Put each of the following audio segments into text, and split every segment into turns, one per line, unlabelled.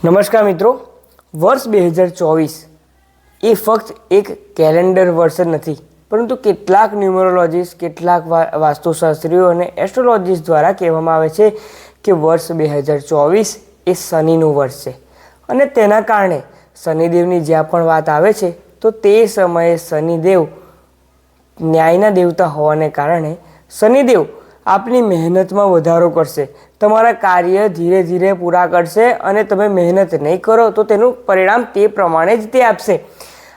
નમસ્કાર મિત્રો, વર્ષ બે હજાર ચોવીસ એ ફક્ત એક કેલેન્ડર વર્ષ જ નથી, પરંતુ કેટલાક ન્યુમરોલોજીસ્ટ કેટલાક વાસ્તુશાસ્ત્રીઓ અને એસ્ટ્રોલોજીસ્ટ દ્વારા કહેવામાં આવે છે કે વર્ષ બે હજાર ચોવીસ એ શનિનું વર્ષ છે. અને તેના કારણે શનિદેવની જ્યાં પણ વાત આવે છે, તો તે સમયે શનિદેવ ન્યાયના દેવતા હોવાને કારણે શનિદેવ આપની મહેનતમાં વધારો કરશે. તમારા કાર્ય ધીરે ધીરે પૂરા કરશે અને તમે મહેનત નહીં કરો તો તેનું પરિણામ તે પ્રમાણે જ તે આપશે.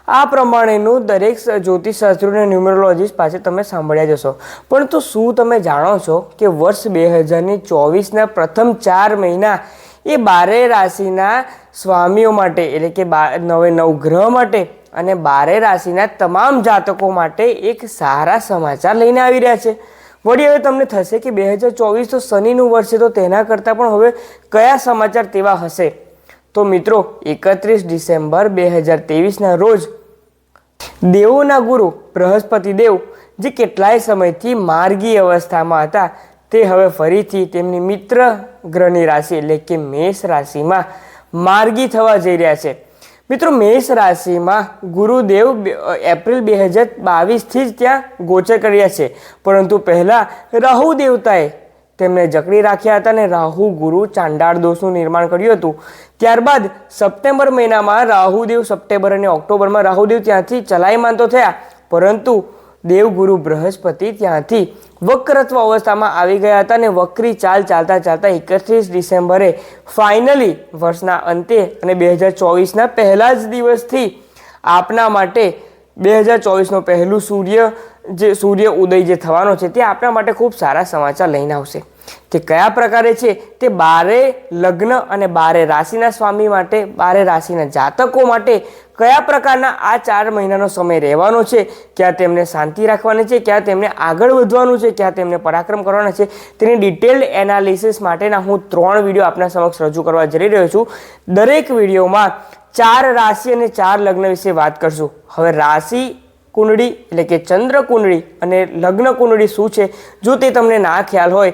આ પ્રમાણેનું દરેક જ્યોતિષશાસ્ત્રો અને ન્યુમરોલોજીસ્ટ પાસે તમે સાંભળ્યા જશો પણ તો શું તમે જાણો છો કે વર્ષ બે હજારની ચોવીસના પ્રથમ ચાર મહિના એ બારે રાશિના સ્વામીઓ માટે, એટલે કે બા, નવે નવ ગ્રહ માટે અને બારે રાશિના તમામ જાતકો માટે એક સારા સમાચાર લઈને આવી રહ્યા છે? વળી હવે તમને થશે કે બે હજાર ચોવીસ તો શનિનું વર્ષ છે, તો તેના કરતાં પણ હવે કયા સમાચાર તેવા હશે? તો મિત્રો, એકત્રીસ ડિસેમ્બર બે હજાર ત્રેવીસના રોજ દેવોના ગુરુ બૃહસ્પતિ દેવ જે કેટલાય સમયથી માર્ગી અવસ્થામાં હતા, તે હવે ફરીથી તેમની મિત્ર ગ્રહની રાશિ એટલે કે મેષ રાશિમાં માર્ગી થવા જઈ રહ્યા છે. મિત્રો મેષ રાશિમાં ગુરુદેવ એપ્રિલ બે હજાર બાવીસથી જ ત્યાં ગોચર કર્યા છે. પરંતુ પહેલાં રાહુ દેવતાએ તેમને જકડી રાખ્યા હતા અને રાહુ ગુરુ ચાંડાળ દોષનું નિર્માણ કર્યું હતું. ત્યારબાદ સપ્ટેમ્બર મહિનામાં રાહુદેવ સપ્ટેમ્બર અને ઓક્ટોબરમાં રાહુદેવ ત્યાંથી ચલાયમાન તો થયા, પરંતુ દેવગુરુ બૃહસ્પતિ ત્યાંથી વક્રત્વ અવસ્થામાં આવી ગયા હતા અને વક્રી ચાલ ચાલતા ચાલતા એકત્રીસ ડિસેમ્બરે ફાઇનલી વર્ષના અંતે અને બે હજાર ચોવીસના પહેલા જ દિવસથી આપના માટે બે હજાર ચોવીસનો પહેલું સૂર્ય જે સૂર્ય ઉદય જે થવાનો છે તે આપણા માટે ખૂબ સારા સમાચાર લઈને આવશે. તે કયા પ્રકારે છે? તે બારે લગ્ન અને બારે રાશિના સ્વામી માટે, બારે રાશિના જાતકો માટે કયા પ્રકારના આ ચાર મહિનાનો સમય રહેવાનો છે? ક્યાં તેમને શાંતિ રાખવાની છે? ક્યાં તેમને આગળ વધવાનું છે? ક્યાં તેમને પરાક્રમ કરવાના છે? તેની ડિટેલ્ડ એનાલિસિસ માટેના હું ત્રણ વીડિયો આપના સમક્ષ રજૂ કરવા જઈ રહ્યો છું. દરેક વિડીયોમાં ચાર રાશિ અને ચાર લગ્ન વિશે વાત કરશું. હવે રાશિ કુંડળી એટલે કે ચંદ્ર કુંડળી અને લગ્ન કુંડળી શું છે, જો તે તમને ના ખ્યાલ હોય,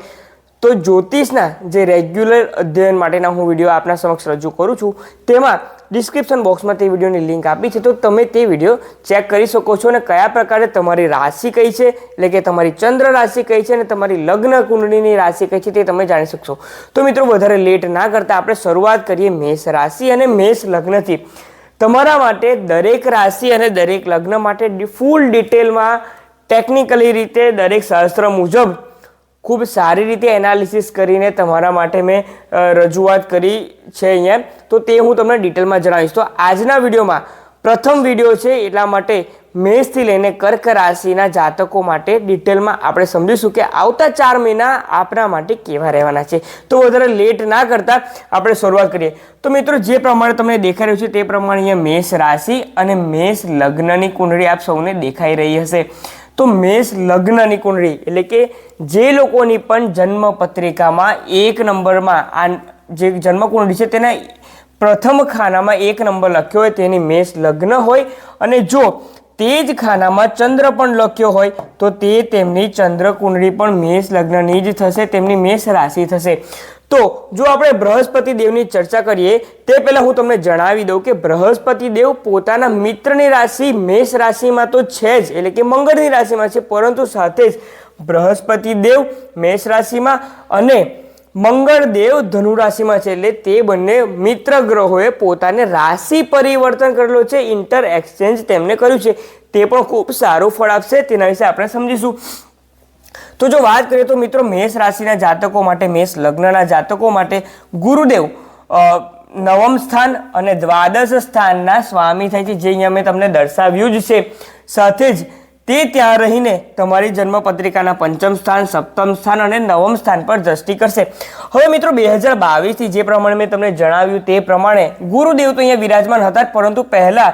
તો જ્યોતિષના જે રેગ્યુલર અધ્યયન માટેના હું વીડિયો આપના સમક્ષ રજૂ કરું છું, તેમાં ડિસ્ક્રિપ્શન બોક્સમાં તે વિડીયોની લિંક આપી છે, તો તમે તે વીડિયો ચેક કરી શકો છો અને કયા પ્રકારે તમારી રાશિ કઈ છે, એટલે કે તમારી ચંદ્ર રાશિ કઈ છે અને તમારી લગ્ન કુંડળીની રાશિ કઈ છે તે તમે જાણી શકશો. તો મિત્રો, વધારે લેટ ના કરતા આપણે શરૂઆત કરીએ મેષ રાશિ અને મેષ લગ્નથી. તમારા માટે દરેક રાશિ અને દરેક લગ્ન માટે ફૂલ ડિટેલમાં ટેકનિકલી રીતે દરેક શાસ્ત્ર મુજબ ખૂબ સારી રીતે એનાલિસિસ કરીને તમારા માટે મેં રજૂઆત કરી છે અહીંયા. તો તે હું તમને ડિટેલમાં જણાવીશ. તો આજના વિડીયોમાં પ્રથમ વીડિયો છે એટલા માટે મેષથી લઈને કર્ક રાશિના જાતકો માટે ડિટેલમાં આપણે સમજીશું કે આવતા ચાર મહિના આપણા માટે કેવા રહેવાના છે. તો વધારે લેટ ના કરતા આપણે શરૂઆત કરીએ. તો મિત્રો, જે પ્રમાણે તમને દેખાઈ રહ્યું છે તે પ્રમાણે અહીંયા મેષ રાશિ અને મેષ લગ્નની કુંડળી આપ સૌને દેખાઈ રહી હશે. તો મેષ લગ્નની કુંડળી એટલે કે જે લોકોની પણ જન્મ પત્રિકામાં એક નંબરમાં આ જે જન્મ કુંડળી છે તેના પ્રથમ ખાનામાં એક નંબર લખ્યો હોય તેની મેષ લગ્ન હોય. અને જો તે જ ખાનામાં ચંદ્ર પણ લખ્યો હોય, તો તે તેમની ચંદ્ર કુંડળી પણ મેષ લગ્નની જ થશે, તેમની મેષ રાશિ થશે. તો જો આપણે બૃહસ્પતિ દેવની ચર્ચા કરીએ, તે પહેલાં હું તમને જણાવી દઉં કે બૃહસ્પતિ દેવ પોતાના મિત્રની રાશિ મેષ રાશિમાં તો છે જ, એટલે કે મંગળની રાશિમાં છે, પરંતુ સાથે જ બૃહસ્પતિ દેવ મેષ રાશિમાં અને મંગળ દેવ ધનુ રાશિમાં છે એટલે તે બંને મિત્ર ગ્રહોએ પોતાને રાશિ પરિવર્તન કરેલો છે ઇન્ટર એક્સચેન્જ તેમને કર્યું છે. તે પણ ખૂબ સારું ફળ આપશે, તેના વિશે આપણે સમજીશું. તો જો વાત કરીએ તો મિત્રો મેષ રાશિના જાતકો માટે, મેષ લગ્નના જાતકો માટે ગુરુદેવ નવમ સ્થાન અને દ્વાદશ સ્થાનના સ્વામી થાય છે. જે અહીંયા મેં તમને દર્શાવ્યું જ છે. સાથે જ તે ત્યાં રહીને તમારી જન્મ પત્રિકાના પંચમ સ્થાન, સપ્તમ સ્થાન અને નવમ સ્થાન પર દ્રષ્ટિ કરશે. હવે મિત્રો બે હજાર બાવીસથી જે પ્રમાણે મેં તમને જણાવ્યું તે પ્રમાણે ગુરુદેવ તો અહીંયા વિરાજમાન હતા જ, પરંતુ પહેલાં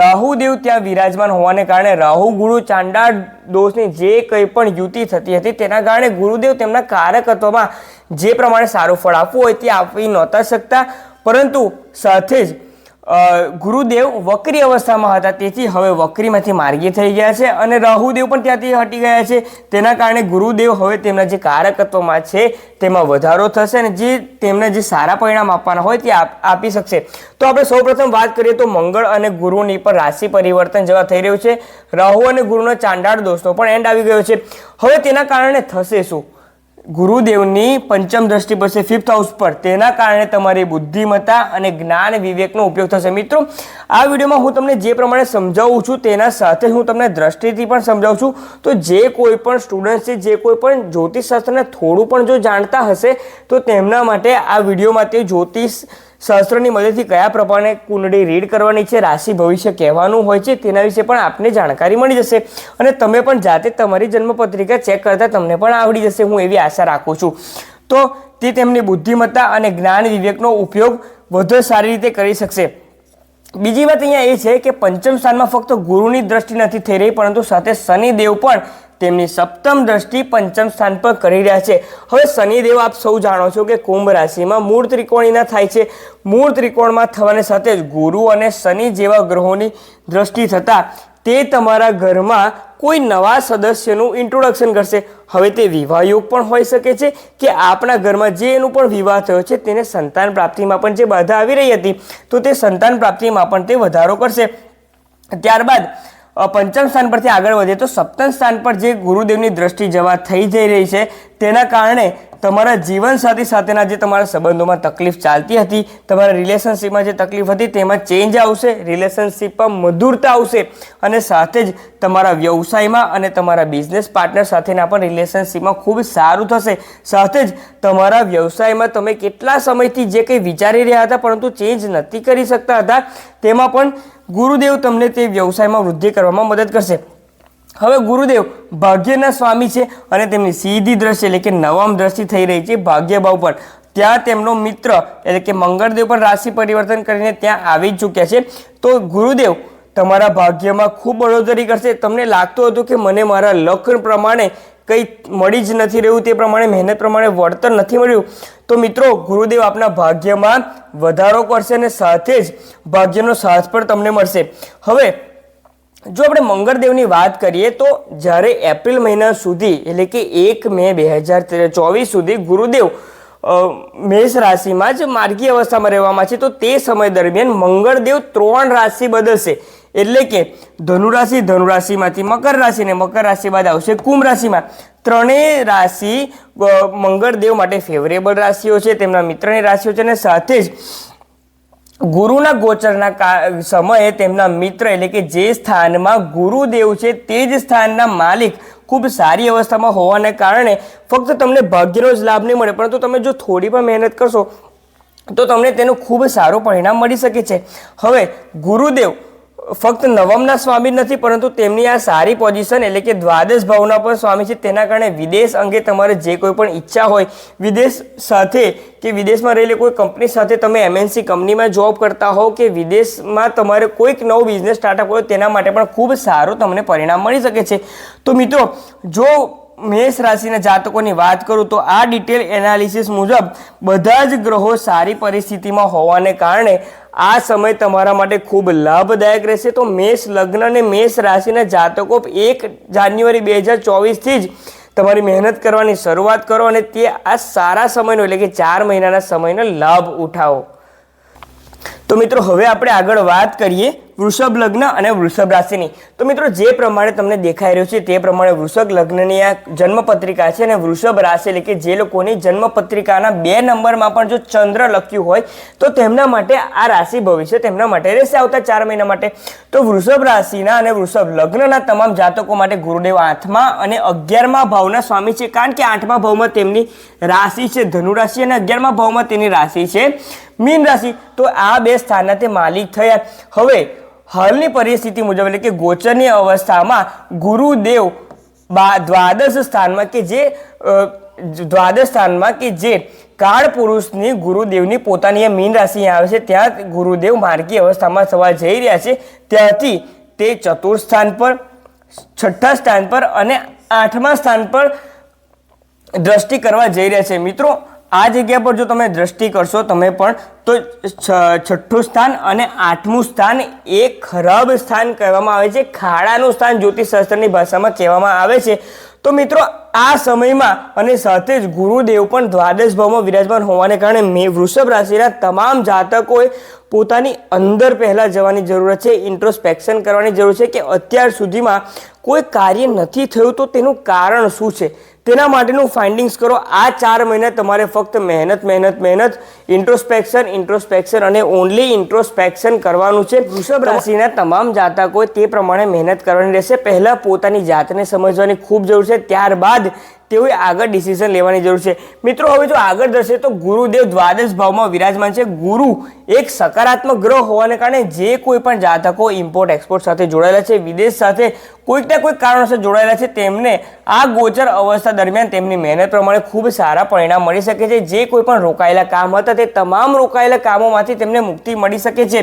રાહુદેવ ત્યાં વિરાજમાન હોવાને કારણે રાહુ, ગુરુ, ચાંડાળ દોષની જે કંઈ પણ યુતિ થતી હતી તેના કારણે ગુરુદેવ તેમના કારકત્વમાં જે પ્રમાણે સારું ફળ આપવું હોય તે આપી નહોતા શકતા. પરંતુ સાથે જ ગુરુદેવ વક્રી અવસ્થામાં હતા. તેથી હવે વક્રીમાંથી માર્ગી થઈ ગયા છે અને રાહુદેવ પણ ત્યાંથી હટી ગયા છે. તેના કારણે ગુરુદેવ હવે તેમના જે કારકત્વમાં છે તેમાં વધારો થશે અને જે તેમને જે સારા પરિણામ આપવાના હોય તે આપ- શકશે. તો આપણે સૌપ્રથમ વાત કરીએ તો મંગળ અને ગુરુની પર રાશિ પરિવર્તન જેવા થઈ રહ્યું છે. રાહુ અને ગુરુનો ચાંડાળ દોસ્તો પણ એન્ડ આવી ગયો છે. હવે તેના કારણે થશે શું? ગુરુદેવની પંચમ દ્રષ્ટિ પડશે ફિફ્થ હાઉસ પર. તેના કારણે તમારી બુદ્ધિમત્તા અને જ્ઞાન વિવેકનો ઉપયોગ થશે. મિત્રો, આ વિડીયોમાં હું તમને જે પ્રમાણે સમજાવું છું તેના સાથે હું તમને દ્રષ્ટિથી પણ સમજાવું છું. તો જે કોઈ પણ સ્ટુડન્ટ છે, જે કોઈ પણ જ્યોતિષશાસ્ત્રને થોડું પણ જો જાણતા હશે, તો તેમના માટે આ વિડીયોમાં તે જ્યોતિષ શાસ્ત્રની મદદથી કયા પ્રમાણે કુંડળી રીડ કરવાની છે, રાશિ ભવિષ્ય કહેવાનું હોય છે, તેના વિશે પણ આપને જાણકારી મળી જશે. અને તમે પણ જાતે તમારી જન્મપત્રિકા ચેક કરતા તમને પણ આવડી જશે, હું એવી આશા રાખું છું. તો તે તેમની બુદ્ધિમત્તા અને જ્ઞાન વિવેકનો ઉપયોગ વધુ સારી રીતે કરી શકશે. બીજી વાત અહીંયા એ છે કે પંચમ સ્થાનમાં ફક્ત ગુરુની દ્રષ્ટિ નથી થઈ રહી, પરંતુ સાથે શનિદેવ પણ તેમની સપ્તમ દ્રષ્ટિ પંચમ સ્થાન પર કરી રહ્યા છે. હવે શનિદેવ, આપ સૌ જાણો છો કે કુંભ રાશિમાં મૂળ ત્રિકોણીના થાય છે. મૂળ ત્રિકોણમાં થવાની સાથે જ ગુરુ અને શનિ જેવા ગ્રહોની દ્રષ્ટિ થતાં તે તમારા ઘરમાં કોઈ નવા સદસ્યનું ઇન્ટ્રોડક્શન કરશે. હવે તે વિવાહયોગ પણ હોઈ શકે છે કે આપણા ઘરમાં જે એનું પણ વિવાહ થયો છે તેને સંતાન પ્રાપ્તિમાં પણ જે બાધા આવી રહી હતી, તો તે સંતાન પ્રાપ્તિમાં પણ તે વધારો કરશે. ત્યારબાદ પંચમ સ્થાન પરથી આગળ વધીએ તો સપ્તમ સ્થાન પર જે ગુરુદેવની દ્રષ્ટિ જવા થઈ જઈ રહી છે, તેના કારણે તમારા જીવનસાથી સાથેના જે તમારા સંબંધોમાં તકલીફ ચાલતી હતી, તમારા રિલેશનશીપમાં જે તકલીફ હતી, તેમાં ચેન્જ આવશે રિલેશનશીપમાં મધુરતા આવશે અને સાથે જ તમારા વ્યવસાયમાં અને તમારા બિઝનેસ પાર્ટનર સાથેના પણ રિલેશનશીપમાં ખૂબ સારું થશે. સાથે જ તમારા વ્યવસાયમાં તમે કેટલા સમયથી જે કંઈ વિચારી રહ્યા હતા, પરંતુ ચેન્જ નથી કરી શકતા હતા, તેમાં પણ ગુરુદેવ તમને તે વ્યવસાયમાં વૃદ્ધિ કરવામાં મદદ કરશે. હવે ગુરુદેવ ભાગ્યના સ્વામી છે અને તેમની સીધી દ્રષ્ટિ એટલે કે નવમ દ્રષ્ટિ થઈ રહી છે ભાગ્યભાવ પર ત્યાં તેમનો મિત્ર એટલે કે મંગળદેવ પણ રાશિ પરિવર્તન કરીને ત્યાં આવી જ ચૂક્યા છે. તો ગુરુદેવ, તમારા ભાગ્યમાં ખૂબ બળોતરી કરશે. તમને લાગતું હતું કે મને મારા લગ્ન પ્રમાણે કંઈ મળી જ નથી રહ્યું, તે પ્રમાણે મહેનત પ્રમાણે વળતર નથી મળ્યું. તો મિત્રો, ગુરુદેવ આપના ભાગ્યમાં વધારો કરશે અને સાથે જ ભાગ્યનો સાથ પણ તમને મળશે. હવે, જો આપણે મંગળદેવની વાત કરીએ, તો જ્યારે એપ્રિલ મહિના સુધી, એટલે કે એક મે બે હજાર ચોવીસ સુધી ગુરુદેવ મેષ રાશિમાં જ માર્ગી અવસ્થામાં રહેવામાં છે, તો તે સમય દરમિયાન મંગળદેવ ત્રણ રાશિ બદલશે. એટલે કે ધનુરાશિ ધનુરાશિમાંથી મકર રાશિ અને મકર રાશિ બાદ આવશે કુંભ રાશિમાં. ત્રણેય રાશિ મંગળદેવ માટે ફેવરેબલ રાશિઓ છે, તેમના મિત્રની રાશિઓ છે અને સાથે જ ગુરુના ગોચરના સમયે તેમના મિત્ર એટલે કે જે સ્થાનમાં ગુરુદેવ છે તે જ સ્થાનના માલિક ખૂબ સારી અવસ્થામાં હોવાને કારણે ફક્ત તમને ભાગ્યનો જ લાભ નહીં મળે, પરંતુ તમે જો થોડી પણ મહેનત કરશો તો તમને તેનું ખૂબ સારું પરિણામ મળી શકે છે. હવે ગુરુદેવ ફક્ત નવમના સ્વામી નથી, પરંતુ તેમની આ સારી પોઝિશન એટલે કે દ્વાદશ ભાવના પણ સ્વામી છે, તેના કારણે વિદેશ અંગે તમારે જે કોઈ પણ ઈચ્છા હોય, વિદેશ સાથે કે વિદેશમાં રહેલી કોઈ કંપની સાથે તમે એમએનસી કંપનીમાં જોબ કરતા હો કે વિદેશમાં તમારે કોઈક નવો બિઝનેસ સ્ટાર્ટઅપ હોય તેના માટે પણ ખૂબ સારું તમને પરિણામ મળી શકે છે. તો મિત્રો, જો મેષ રાશિના જાતકોની વાત કરું તો આ ડિટેલ એનાલિસિસ મુજબ બધા જ ગ્રહો સારી પરિસ્થિતિમાં હોવાને કારણે આ સમય તમારા માટે ખૂબ લાભદાયક રહેશે. તો મેષ લગ્ન અને મેષ રાશિના જાતકો એક જાન્યુઆરી બે હજાર ચોવીસથી જ તમારી મહેનત કરવાની શરૂઆત કરો અને તે આ સારા સમયનો એટલે કે ચાર મહિનાના સમયનો લાભ ઉઠાવો. તો મિત્રો, હવે આપણે આગળ વાત કરીએ વૃષભ લગ્ન અને વૃષભ રાશિની. તો મિત્રો, જે પ્રમાણે તમને દેખાઈ રહ્યું છે તે પ્રમાણે વૃષભ લગ્નની આ જન્મપત્રિકા છે અને વૃષભ રાશિ એટલે કે જે લોકોની જન્મપત્રિકાના બે નંબરમાં પણ જો ચંદ્ર લખ્યું હોય, તો તેમના માટે આ રાશિ ભવિષ્ય તેમના માટે રહેશે આવતા ચાર મહિના માટે. તો વૃષભ રાશિના અને વૃષભ લગ્નના તમામ જાતકો માટે ગુરુદેવ આઠમા અને અગિયારમા ભાવના સ્વામી છે. કારણ કે આઠમા ભાવમાં તેમની રાશિ છે ધનુ રાશિ અને અગિયારમા ભાવમાં તેની રાશિ છે મીન રાશિ તો આ બે સ્થાનના તે માલિક થયા. હવે હાલની પરિસ્થિતિ મુજબ એટલે કે ગોચરની અવસ્થામાં ગુરુદેવ બા દ્વાદશ સ્થાનમાં કે જે દ્વાદશ સ્થાનમાં કે જે કાળ પુરુષની ગુરુદેવની પોતાની મીન રાશિ આવે છે, ત્યાં ગુરુદેવ માર્ગી અવસ્થામાં થવા જઈ રહ્યા છે. ત્યાંથી તે ચતુર્થ સ્થાન પર, છઠ્ઠા સ્થાન પર અને આઠમા સ્થાન પર દ્રષ્ટિ કરવા જઈ રહ્યા છે. મિત્રો આ જગ્યા પર જો તમે દ્રષ્ટિ કરશો તમે પણ, તો છઠ્ઠું સ્થાન અને આઠમું સ્થાન એ ખરાબ સ્થાન કહેવામાં આવે છે. ખાડાનું સ્થાન જ્યોતિષશાસ્ત્રની ભાષામાં કહેવામાં આવે છે. તો મિત્રો, આ સમયમાં અને સાથે જ ગુરુદેવ પણ દ્વાદશ ભાવમાં વિરાજમાન હોવાને કારણે મે, વૃષભ રાશિના તમામ જાતકોએ પોતાની અંદર પહેલાં જવાની જરૂર છે ઇન્ટ્રોસ્પેક્શન કરવાની જરૂર છે કે અત્યાર સુધીમાં કોઈ કાર્ય નથી થયું તો તેનું કારણ શું છે? તેના માટેનું ફાઇન્ડિંગ્સ કરો. આ ચાર મહિના તમારે ફક્ત મહેનત મહેનત મહેનત ઇન્ટ્રોસ્પેક્શન ઇન્ટ્રોસ્પેક્શન અને ઓનલી ઇન્ટ્રોસ્પેક્શન કરવાનું છે. વૃષભ રાશિના તમામ જાતકોએ તે પ્રમાણે મહેનત કરવાની રહેશે. પહેલાં પોતાની જાતને સમજવાની ખૂબ જરૂર છે. ત્યારબાદ તેઓએ આગળ ડિસિઝન લેવાની જરૂર છે. મિત્રો, હવે જો આગળ જશે તો ગુરુદેવ દ્વાદશ ભાવમાં વિરાજમાન છે. ગુરુ એક સકારાત્મક ગ્રહ હોવાને કારણે જે કોઈ પણ જાતકો ઇમ્પોર્ટ એક્સપોર્ટ સાથે જોડાયેલા છે, વિદેશ સાથે કોઈક ને કોઈક કારણોસર જોડાયેલા છે, તેમને આ ગોચર અવસ્થા દરમિયાન તેમની મહેનત પ્રમાણે ખૂબ સારા પરિણામ મળી શકે છે. જે કોઈ પણ રોકાયેલા કામ હતા, તે તમામ રોકાયેલા કામોમાંથી તેમને મુક્તિ મળી શકે છે.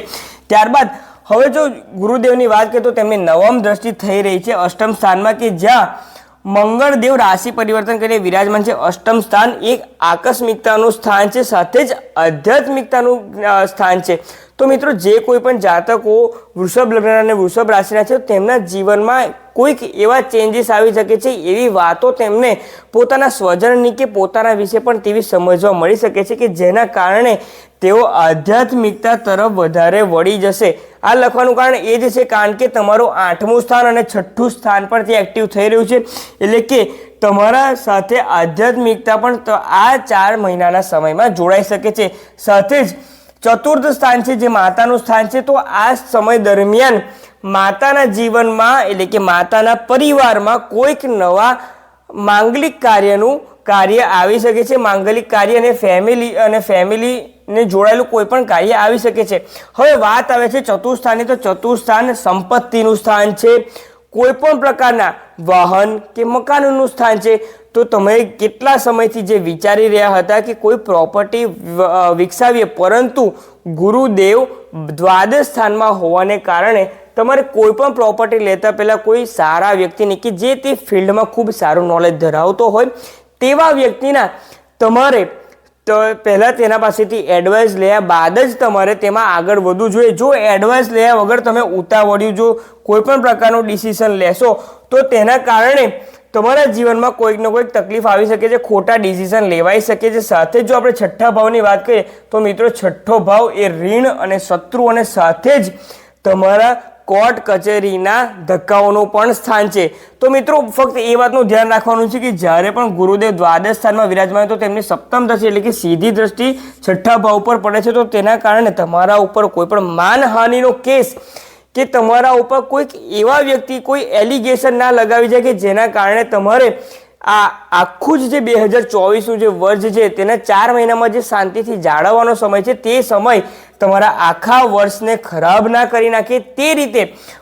ત્યારબાદ, હવે જો ગુરુદેવની વાત કરીએ તો તેમની નવમ દ્રષ્ટિ થઈ રહી છે. અષ્ટમ સ્થાનમાં કે જ્યાં મંગળદેવ રાશિ પરિવર્તન કરીને વિરાજમાન છે. અષ્ટમ સ્થાન એક આકસ્મિકતાનું સ્થાન છે, સાથે જ આધ્યાત્મિકતાનું સ્થાન છે. તો મિત્રો, જે કોઈ પણ જાતકો વૃષભ લગ્ન અને વૃષભ રાશિના છે, તેમના જીવનમાં કોઈક એવા ચેન્જીસ આવી શકે છે, એવી વાતો તેમને પોતાના સ્વજનની કે પોતાના વિશે પણ તેવી સમજવા મળી શકે છે કે જેના કારણે તેઓ આધ્યાત્મિકતા તરફ વધારે વળી જશે. આ લખવાનું કારણ એ જ છે કારણ કે તમારું આઠમું સ્થાન અને છઠ્ઠું સ્થાન પણ તે એક્ટિવ થઈ રહ્યું છે. એટલે કે તમારા સાથે આધ્યાત્મિકતા પણ આ ચાર મહિનાના સમયમાં જોડાઈ શકે છે. સાથે જ ચતુર્થ સ્થાન છે, જે માતાનું સ્થાન છે, તો આ સમય દરમિયાન માતાના જીવનમાં એટલે કે માતાના પરિવારમાં કોઈક નવા માંગલિક કાર્યનું કાર્ય આવી શકે છે, માંગલિક કાર્ય અને ફેમિલી અને ફેમિલીને જોડાયેલું કોઈ પણ કાર્ય આવી શકે છે. હવે વાત આવે છે ચતુર્સ્થાનની, તો ચતુર્સ્થાન સંપત્તિનું સ્થાન છે. કોઈ પણ પ્રકારના વાહન કે મકાનનું સ્થાન છે. તો તમે કેટલા સમયથી જે વિચારી રહ્યા હતા કે કોઈ પ્રોપર્ટી વિકસાવીએ, પરંતુ ગુરુદેવ દ્વાદશ સ્થાનમાં હોવાને કારણે તમારે કોઈ પણ પ્રોપર્ટી લેતા પહેલાં કોઈ સારા વ્યક્તિની કે જે તે ફિલ્ડમાં ખૂબ સારું નોલેજ ધરાવતો હોય તેવા વ્યક્તિના તમારે તો પહેલાં તેના પાસેથી એડવાઇસ લેયા બાદ જ તમારે તેમાં આગળ વધવું જોઈએ. જો એડવાઇસ લેયા વગર તમે ઉતાવળ્યું, જો કોઈ પણ પ્રકારનું ડિસિઝન લેશો, તો તેના કારણે તમારા જીવનમાં કોઈક ને કોઈક તકલીફ આવી શકે છે, ખોટા ડિસિઝન લેવાઈ શકે છે. સાથે જો આપણે છઠ્ઠા ભાવની વાત કરીએ, તો મિત્રો છઠ્ઠો ભાવ એ ઋણ અને શત્રુ અને સાથે જ તમારા કોર્ટ કચેરીના ધક્કાઓનું પણ સ્થાન છે. તો મિત્રો, ફક્ત એ વાતનું ધ્યાન રાખવાનું છે કે જ્યારે પણ ગુરુદેવ દ્વાદશ સ્થાનમાં વિરાજમાન તો તેમની સપ્તમ દ્રષ્ટિ એટલે કે સીધી દ્રષ્ટિ છઠ્ઠા ભાવ ઉપર પડે છે. તો તેના કારણે તમારા ઉપર કોઈ પણ માનહાનિનો કેસ કે તમારા ઉપર કોઈક એવા વ્યક્તિ કોઈ એલિગેશન ના લગાવી જાય કે જેના કારણે તમારે આ આખું જ જે બે હજાર ચોવીસનું જે વર્ષ છે, તેના ચાર મહિનામાં જે શાંતિથી જાળવવાનો સમય છે, તે સમય તમારા આખા વર્ષને ખરાબ ના કરી નાખે, તે રીતે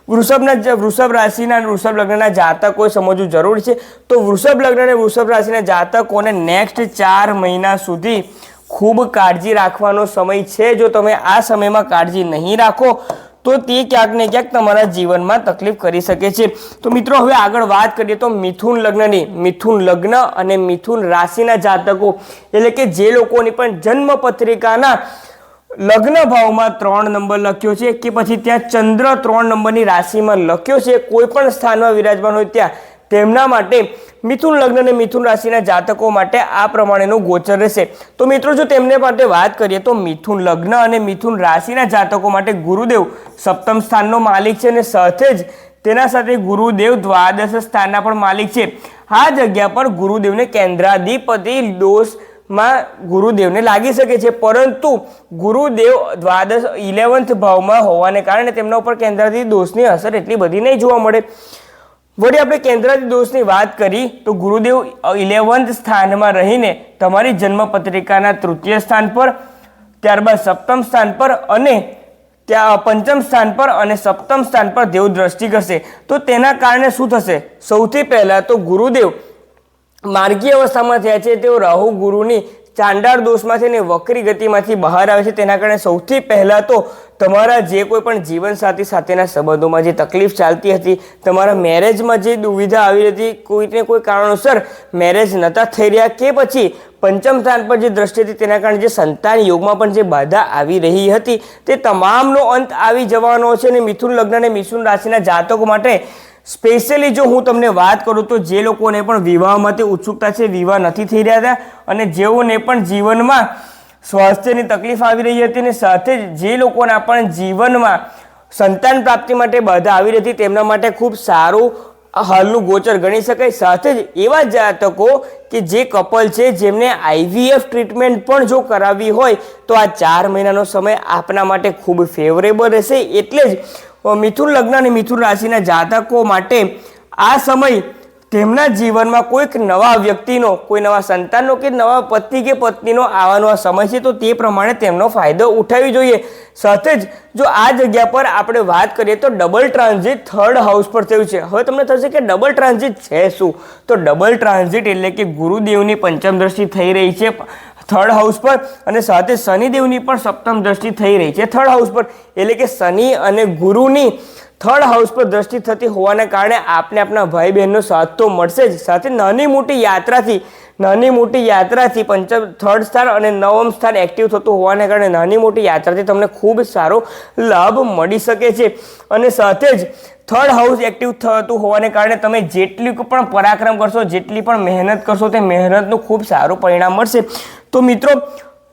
વૃષભના વૃષભ રાશિના વૃષભ લગ્નના જાતકોએ સમજવું જરૂરી છે. તો વૃષભ લગ્ન અને વૃષભ રાશિના જાતકોને નેક્સ્ટ ચાર મહિના સુધી ખૂબ કાળજી રાખવાનો સમય છે. જો તમે આ સમયમાં કાળજી નહીં રાખો તો તે ક્યાંક ને ક્યાંક તમારા જીવનમાં તકલીફ કરી શકે છે. તો મિત્રો, હવે આગળ વાત કરીએ તો મિથુન લગ્નની. મિથુન લગ્ન અને મિથુન રાશિના જાતકો, એટલે કે જે લોકોની પણ જન્મ પત્રિકાના લગ્ન ભાવમાં ત્રણ નંબર લખ્યો છે, કે પછી ત્યાં ચંદ્ર ત્રણ નંબરની રાશિમાં લખ્યો છે. કોઈ પણ સ્થાનમાં વિરાજમાન હોય ત્યાં તેમના માટે મિથુન લગ્ન અને મિથુન રાશિના જાતકો માટે આ પ્રમાણેનું ગોચર રહેશે. તો મિત્રો, જો તેમને માટે વાત કરીએ તો મિથુન લગ્ન અને મિથુન રાશિના જાતકો માટે ગુરુદેવ સપ્તમ સ્થાનનો માલિક છે અને સાથે જ તેના સાથે ગુરુદેવ દ્વાદશ સ્થાનના પણ માલિક છે. આ જગ્યા પર ગુરુદેવને કેન્દ્રાધિપતિ દોષમાં ગુરુદેવને લાગી શકે છે. પરંતુ ગુરુદેવ દ્વાદશ ઇલેવન્થ ભાવમાં હોવાને કારણે તેમના ઉપર કેન્દ્રાધિ દોષની અસર એટલી બધી નહીં જોવા મળે. વળી આપણે કેન્દ્રાધિપતિ દોષની વાત કરી, તો ગુરુદેવ ઇલેવન્થ સ્થાનમાં રહીને તમારી જન્મ પત્રિકાના તૃતીય સ્થાન પર, ત્યારબાદ સપ્તમ સ્થાન પર અને ત્યાં પંચમ સ્થાન પર અને સપ્તમ સ્થાન પર દેવ દ્રષ્ટિ કરશે તો તેના કારણે શું થશે? સૌથી પહેલાં તો ગુરુદેવ માર્ગીય અવસ્થામાં થયા છે, તેઓ રાહુ ગુરુની ચાંડાળ દોષમાંથી અને વક્રી ગતિમાંથી બહાર આવે છે, તેના કારણે સૌથી પહેલાં તો તમારા જે કોઈ પણ જીવનસાથી સાથેના સંબંધોમાં જે તકલીફ ચાલતી હતી, તમારા મેરેજમાં જે દુવિધા આવી હતી, કોઈને કોઈ કારણોસર મેરેજ નહોતા થઈ રહ્યા કે પછી પંચમ સ્થાન પર જે દ્રષ્ટિ હતી, તેના કારણે જે સંતાન યોગમાં પણ જે બાધા આવી રહી હતી, તે તમામનો અંત આવી જવાનો છે અને મિથુન લગ્ન અને મિથુન રાશિના જાતકો માટે સ્પેશિયલી જો હું તમને વાત કરું તો જે લોકોને પણ વિવાહ માટે ઉત્સુકતા છે, વિવાહ નથી થઈ રહ્યા હતા અને જેઓને પણ જીવનમાં સ્વાસ્થ્યની તકલીફ આવી રહી હતી અને સાથે જ લોકોના પણ જીવનમાં સંતાન પ્રાપ્તિ માટે બાધા આવી રહી હતી તેમના માટે ખૂબ સારું હાલનું ગોચર ગણી શકાય. સાથે જ એવા જાતકો કે જે કપલ છે, જેમને આઈવીએફ ટ્રીટમેન્ટ પણ જો કરાવવી હોય, તો આ ચાર મહિનાનો સમય આપના માટે ખૂબ ફેવરેબલ રહેશે. એટલે જ મિથુન લગ્ન અને મિથુન રાશિના જાતકો માટે આ સમય તેમના જીવનમાં કોઈક નવા વ્યક્તિનો, કોઈ નવા સંતાનનો કે નવા પતિ કે પત્નીનો આવવાનો આ સમય છે, તો તે પ્રમાણે તેમનો ફાયદો ઉઠાવવી જોઈએ. સાથે જ જો આ જગ્યા પર આપણે વાત કરીએ તો ડબલ ટ્રાન્ઝિટ થર્ડ હાઉસ પર થયું છે. હવે તમને થશે કે ડબલ ટ્રાન્ઝિટ છે શું? તો ડબલ ટ્રાન્ઝિટ એટલે કે ગુરુદેવની પંચમ દ્રષ્ટિ થઈ રહી છે થર્ડ હાઉસ પર અને સાથે શનિદેવની પણ સપ્તમ દ્રષ્ટિ થઈ રહી છે થર્ડ હાઉસ પર. એટલે કે શનિ અને ગુરુની થર્ડ હાઉસ પર દ્રષ્ટિ થતી હોવાને કારણે આપને આપણા ભાઈ બહેનનો સાથ તો મળશે જ. સાથે નાની મોટી યાત્રાથી, નાની મોટી યાત્રાથી પંચમ થર્ડ સ્થાન અને નવમ સ્થાન એક્ટિવ થતું હોવાને કારણે નાની મોટી યાત્રાથી તમને ખૂબ સારો લાભ મળી શકે છે. અને સાથે જ થર્ડ હાઉસ એક્ટિવ થતું હોવાને કારણે તમે જેટલી પણ પરાક્રમ કરશો, જેટલી પણ મહેનત કરશો, તે મહેનતનું ખૂબ સારું પરિણામ મળશે. તો મિત્રો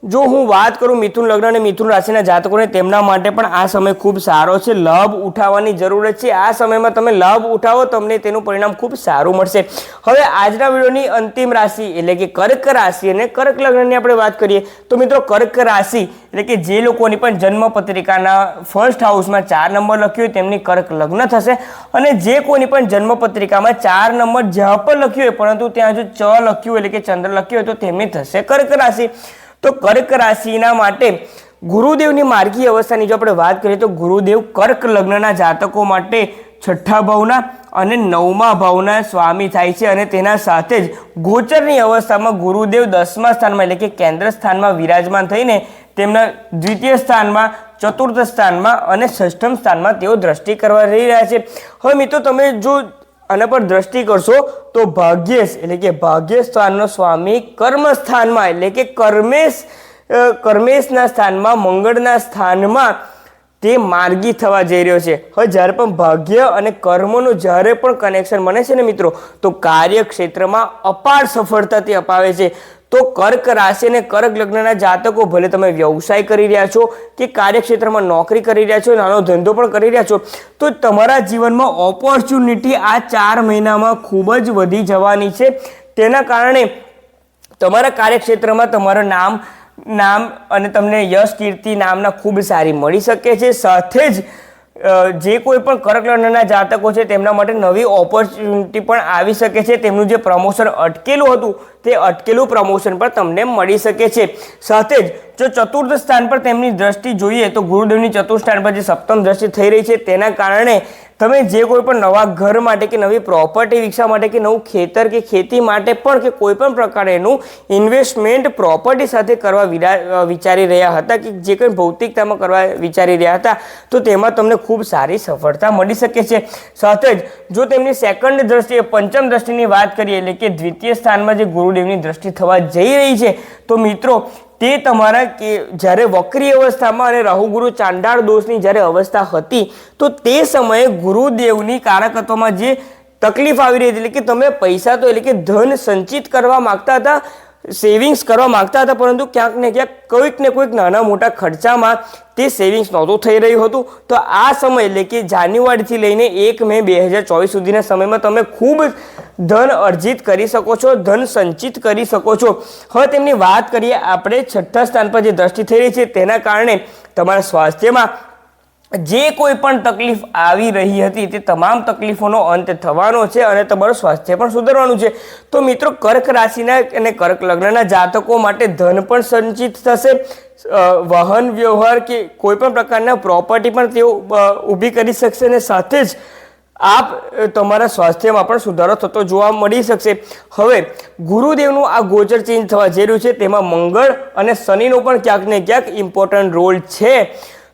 જો હું વાત કરું મિથુન લગ્ન અને મિથુન રાશિના જાતકોને તેમના માટે પણ આ સમય ખૂબ સારો છે. લાભ ઉઠાવવાની જરૂરત છે. આ સમયમાં તમે લાભ ઉઠાવો, તમને તેનું પરિણામ ખૂબ સારું મળશે. હવે આજના વિડીયોની અંતિમ રાશિ એટલે કે કર્ક રાશિ અને કર્ક લગ્નની આપણે વાત કરીએ, તો મિત્રો કર્ક રાશિ એટલે કે જે લોકોની પણ જન્મ પત્રિકાના ફર્સ્ટ હાઉસમાં ચાર નંબર લખ્યો હોય તેમની કર્ક લગ્ન થશે અને જે કોઈની પણ જન્મ પત્રિકામાં ચાર નંબર જ્યાં પણ લખ્યું હોય, પરંતુ ત્યાં જો ચ લખ્યું એટલે કે ચંદ્ર લખ્યું હોય તો તેમની થશે કર્ક રાશિ. તો કર્ક રાશિના માટે ગુરુદેવની માર્ગી અવસ્થાની જો આપણે વાત કરીએ તો ગુરુદેવ કર્ક લગ્નના જાતકો માટે છઠ્ઠા ભાવના અને નવમા ભાવના સ્વામી થાય છે અને તેના સાથે જ ગોચરની અવસ્થામાં ગુરુદેવ દસમા સ્થાનમાં એટલે કે કેન્દ્ર સ્થાનમાં વિરાજમાન થઈને તેમના દ્વિતીય સ્થાનમાં, ચતુર્થ સ્થાનમાં અને ષષ્ઠમ સ્થાનમાં તેઓ દ્રષ્ટિ કરવા રહી રહ્યા છે. હવે મિત્રો, તમે જો આના પર દ્રષ્ટિ કરશો તો ભાગ્યેશ, એટલે કે ભાગ્ય સ્વામી કર્મ સ્થાનમાં એટલે કે કર્મેશ કર્મેશના સ્થાનમાં, મંગળના સ્થાનમાં તે માર્ગી થવા જઈ રહ્યો છે. હવે જ્યારે પણ ભાગ્ય અને કર્મનું જ્યારે પણ કનેક્શન બને છે ને મિત્રો, તો કાર્યક્ષેત્રમાં અપાર સફળતા તે અપાવે છે. તો કર્ક રાશિ અને કર્ક લગ્નના જાતકો ભલે તમે વ્યવસાય કરી રહ્યા છો કે કાર્યક્ષેત્રમાં નોકરી કરી રહ્યા છો, નાનો ધંધો પણ કરી રહ્યા છો, તો તમારા જીવનમાં ઓપોર્ચ્યુનિટી આ ચાર મહિનામાં ખૂબ જ વધી જવાની છે. તેના કારણે તમારા કાર્યક્ષેત્રમાં તમારું નામ નામ અને તમને યશ, કીર્તિ નામના ખૂબ સારી મળી શકે છે. સાથે જ જે કોઈ પણ કર્કલગ્નના જાતકો છે, તેમના માટે નવી ઓપોર્ચ્યુનિટી પણ આવી શકે છે. તેમનું જે પ્રમોશન અટકેલું હતું તે અટકેલું પ્રમોશન પણ તમને મળી શકે છે. સાથે જ જો ચતુર્થ સ્થાન પર તેમની દ્રષ્ટિ જોઈએ તો ગુરુદેવની ચતુર્થ સ્થાન પર જે સપ્તમ દ્રષ્ટિ થઈ રહી છે તેના કારણે તમે જે કોઈ પણ નવા ઘર માટે કે નવી પ્રોપર્ટી વિકસાવવા માટે કે નવું ખેતર કે ખેતી માટે પણ કે કોઈ પણ પ્રકારેનું ઇન્વેસ્ટમેન્ટ પ્રોપર્ટી સાથે કરવા વિચારી રહ્યા હતા કે જે કંઈ ભૌતિકતામાં કરવા વિચારી રહ્યા હતા, તો તેમાં તમને ખૂબ સારી સફળતા મળી શકે છે. સાથે જ જો તેમની સેકન્ડ દ્રષ્ટિએ પંચમ દ્રષ્ટિની વાત કરીએ એટલે કે દ્વિતીય સ્થાનમાં જે ગુરુદેવની દ્રષ્ટિ થવા જઈ રહી છે. તો મિત્રો, તે તમારા કે જ્યારે વક્રી અવસ્થામાં અને રાહુગુરુ ચાંડાળ દોષની જ્યારે અવસ્થા હતી, તો તે સમયે ગુરુદેવની કારકત્વમાં જે તકલીફ આવી રહી હતી, એટલે કે તમે પૈસા તો એટલે કે ધન સંચિત કરવા માંગતા હતા સેવિંગ્સ કરવા માંગતા હતા, પરંતુ ક્યાંક ને ક્યાંક કોઈક ને કોઈક નાના મોટા ખર્ચામાં તે સેવિંગ્સ નહોતું થઈ રહ્યું હતું. તો આ સમય એટલે કે જાન્યુઆરીથી લઈને એક મે બે હજાર ચોવીસ સુધીના સમયમાં તમે ખૂબ ધન અર્જિત કરી શકો છો, ધન સંચિત કરી શકો છો. હવે તેમની વાત કરીએ, આપણે છઠ્ઠા સ્થાન પર જે દ્રષ્ટિ થઈ રહી છે, તેના કારણે તમારા સ્વાસ્થ્યમાં જે કોઈ પણ તકલીફ આવી રહી હતી તે તમામ તકલીફોનો અંત થવાનો છે અને તમારું સ્વાસ્થ્ય પણ સુધરવાનું છે. તો મિત્રો, કર્ક રાશિના અને કર્ક લગ્નના જાતકો માટે ધન પણ સંચિત થશે. વાહન વ્યવહાર કે કોઈ પણ પ્રકારના પ્રોપર્ટી પણ તેઓ ઊભી કરી શકશે અને સાથે જ આપ તમારા સ્વાસ્થ્યમાં પણ સુધારો થતો જોવા મળી શકશે. હવે, ગુરુદેવનું આ ગોચર ચેન્જ થવા જઈ રહ્યું છે. તેમાં મંગળ અને શનિનો પણ ક્યાંક ને ક્યાંક ઇમ્પોર્ટન્ટ રોલ છે.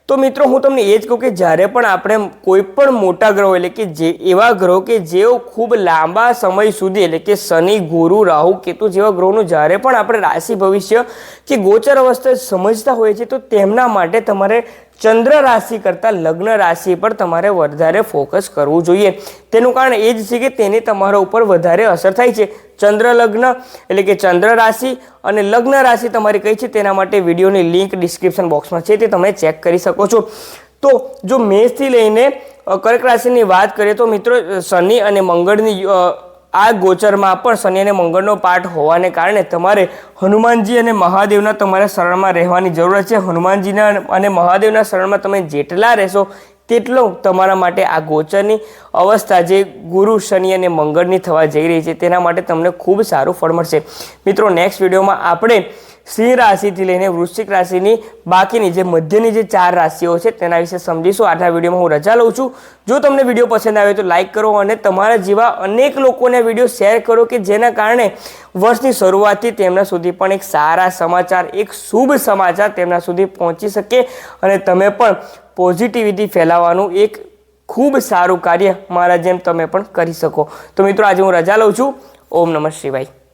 તો મિત્રો હું તમને એ જ કહું કે જ્યારે પણ આપણે કોઈ પણ મોટા ગ્રહો એટલે કે જે એવા ગ્રહો કે જેઓ ખૂબ લાંબા સમય સુધી એટલે કે શનિ, ગુરુ, રાહુ, કેતુ જેવા ગ્રહોનું જ્યારે પણ આપણે રાશિ, ભવિષ્ય કે ગોચર અવસ્થા સમજતા હોઈએ છીએ, તો તેમના માટે તમારે ચંદ્ર રાશિ કરતાં લગ્ન રાશિ પર તમારે વધારે ફોકસ કરવું જોઈએ. તેનું કારણ એ જ છે કે તેની તમારા ઉપર વધારે અસર થાય છે. ચંદ્ર લગ્ન એટલે કે ચંદ્ર રાશિ અને લગ્ન રાશિ તમારી કઈ છે તેના માટે વિડીયોની લિંક ડિસ્ક્રિપ્શન બોક્સમાં છે તે તમે ચેક કરી શકો છો. તો જો મેષથી લઈને કર્ક રાશિની વાત કરીએ તો મિત્રો શનિ અને મંગળની આ ગોચરમાં પણ શનિ અને મંગળનો પાઠ હોવાને કારણે તમારે હનુમાનજી અને મહાદેવના તમારે શરણમાં રહેવાની જરૂર છે. હનુમાનજીના અને મહાદેવના શરણમાં તમે જેટલા રહેશો તેટલો તમારા માટે આ ગોચરની અવસ્થા જે ગુરુ, શનિ અને મંગળની થવા જઈ રહી છે તેના માટે તમને ખૂબ સારું ફળ મળશે. મિત્રો નેક્સ્ટ વિડીયોમાં આપણે સિંહ રાશિથી લઈને વૃશ્ચિક રાશિની બાકીની જે મધ્યની જે ચાર રાશિઓ છે તેના વિશે સમજીશું. આજના વિડીયોમાં હું રજા લઉં છું. જો તમને વીડિયો પસંદ આવે તો લાઇક કરો અને તમારા જેવા અનેક લોકોને વીડિયો શેર કરો કે જેના કારણે વર્ષની શરૂઆતથી તેમના સુધી પણ એક સારા સમાચાર, એક શુભ સમાચાર તેમના સુધી પહોંચી શકે અને તમે પણ પોઝિટિવિટી ફેલાવવાનું એક ખૂબ સારું કાર્ય મારા જેમ તમે પણ કરી શકો. તો મિત્રો, આજે હું રજા લઉં છું. ઓમ નમઃ શિવાય.